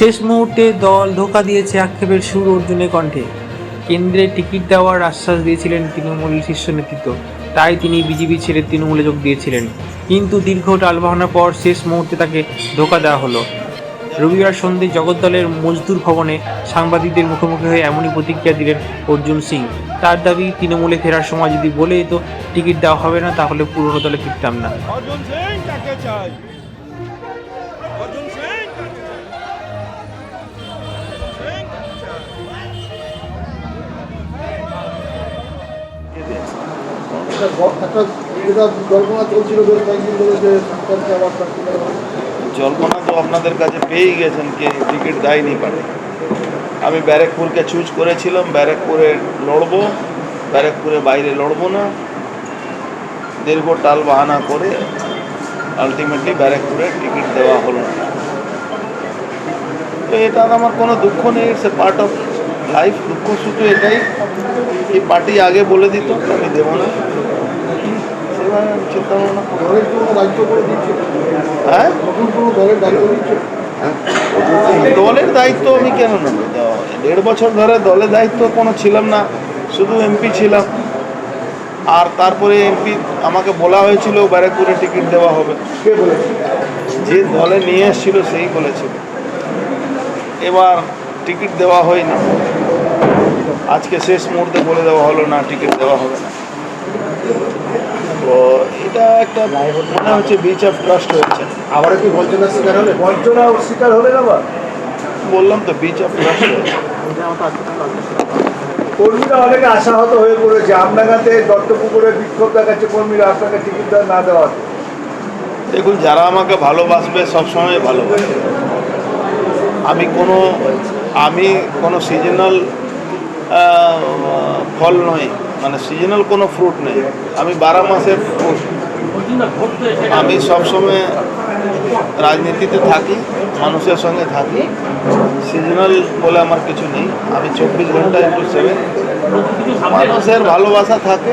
শেষ মুহূর্তে দল ধোকা দিয়েছে আক্ষেপের সুর অর্জুনের কণ্ঠে। কেন্দ্রে টিকিট দেওয়ার আশ্বাস দিয়েছিলেন তৃণমূল শীর্ষ নেতৃত্ব। তাই তিনি বিজেপি ছেড়ে তৃণমূলে যোগ দিয়েছিলেন। কিন্তু দীর্ঘ টালবাহানার পর শেষ মুহূর্তে তাকে ধোকা দেওয়া হলো। রবিবার সন্ধে জগদ্দলের মজদুর ভবনে সাংবাদিকদের মুখোমুখি হয়ে এমনই প্রতিক্রিয়া দিলেন অর্জুন সিং। তার দাবি, তৃণমূলে ফেরার সময় যদি বলে তো টিকিট দেওয়া হবে না, তাহলে পুরনো দলে ফিরতাম না। জল্পনা তো আপনাদের কাছে পেয়েই গেছেন কে টিকিট দেয়নি পারে। আমি ব্যারেকপুরকে চুজ করেছিলাম, ব্যারেকপুরে লড়বো, ব্যারেকপুরে বাইরে লড়বো না। দীর্ঘ টাল বাহানা করে আলটিমেটলি ব্যারেকপুরে টিকিট দেওয়া হলো না। তো এটা আমার কোনো দুঃখ নেই it's a part of life দুঃখ শুধু এটাই। এই পার্টি আগে বলে দিত, আমি দেবো না। সেভাবে চিন্তা ভাবনা দলের কোনো দায়িত্ব করে দিচ্ছে হ্যাঁ? নতুন কোনো দলের দায়িত্ব দিচ্ছে দলের দায়িত্ব আমি কেন নেব? দেড় বছর ধরে দলের দায়িত্ব কোনো ছিলাম না শুধু এমপি ছিলাম। আর তারপরে এমপি আমাকে বলা হয়েছিল ব্যারাকপুরে টিকিট দেওয়া হবে। যে দলে নিয়ে এসেছিল সেই বলেছিল। এবার টিকিট দেওয়া হয়নি। আজকে শেষ মুহূর্তে বলে দেওয়া হলো না টিকিট দেওয়া হবে না। একটা মনে হচ্ছে বিচ অফ ট্রাস্ট হয়েছে আবার কি বঞ্চনার শিকার হলে? বঞ্চনা শিকার হলে না বললাম তো বিচ অফ ট্রাস্ট কর্মীরা অনেকে আশাহত হয়ে পড়েছে। আমনাগাতে দত্তপুকুরে বিক্ষোভ দেখাচ্ছে কর্মীরা আপনাকে টিকিট দেওয়া না দেওয়ার দেখুন যারা আমাকে ভালোবাসবে সবসময় ভালোবাসবে আমি কোনো আমি কোনো সিজনাল ফল নই। মানে সিজনাল কোনো ফ্রুট নেই। আমি বারো মাসের ফ্রুট আমি সবসময় রাজনীতিতে থাকি মানুষের সঙ্গে থাকি। সিজনাল বলে আমার কিছু নেই। আমি চব্বিশ ঘণ্টা ইন্টু সেভেন মানুষের ভালোবাসা থাকে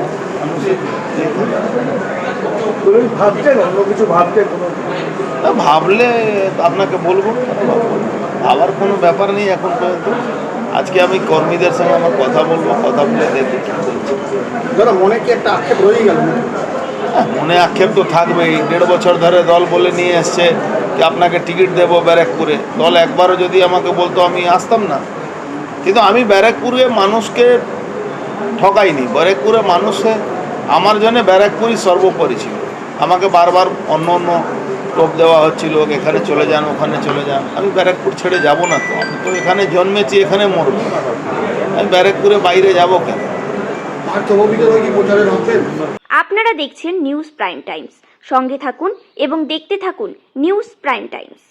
ভাবলে আপনাকে বলব ভাবার কোনো ব্যাপার নেই এখন পর্যন্ত। আজকে আমি কর্মীদের সঙ্গে আমার কথা বলব কথা বলে দেখি কি বলছে। যারা মনে কি একটা আক্ষেপ রয়ে গেল? মনে আক্ষেপ তো থাকবেই। দেড় বছর ধরে দল বলে নিয়ে এসছে যে আপনাকে টিকিট দেবো ব্যারাকপুরে। দল একবারও যদি আমাকে বলতো আমি আসতাম না। কিন্তু আমি ব্যারাকপুরে মানুষকে ঠকাইনি। ব্যারাকপুরে মানুষে আমার জন্য ব্যারাকপুরই সর্বোপরি ছিল। আমাকে বারবার অন্য অন্য টোপ দেওয়া হচ্ছিল এখানে চলে যান, ওখানে চলে যান। আমি ব্যারাকপুর ছেড়ে যাব না তো। আমি তো এখানে জন্মেছি, এখানে মরবো। আমি ব্যারাকপুরে বাইরে যাব কেন? আপনারা দেখছেন নিউজ প্রাইম টাইমস। সঙ্গে থাকুন এবং দেখতে থাকুন নিউজ প্রাইম টাইমস।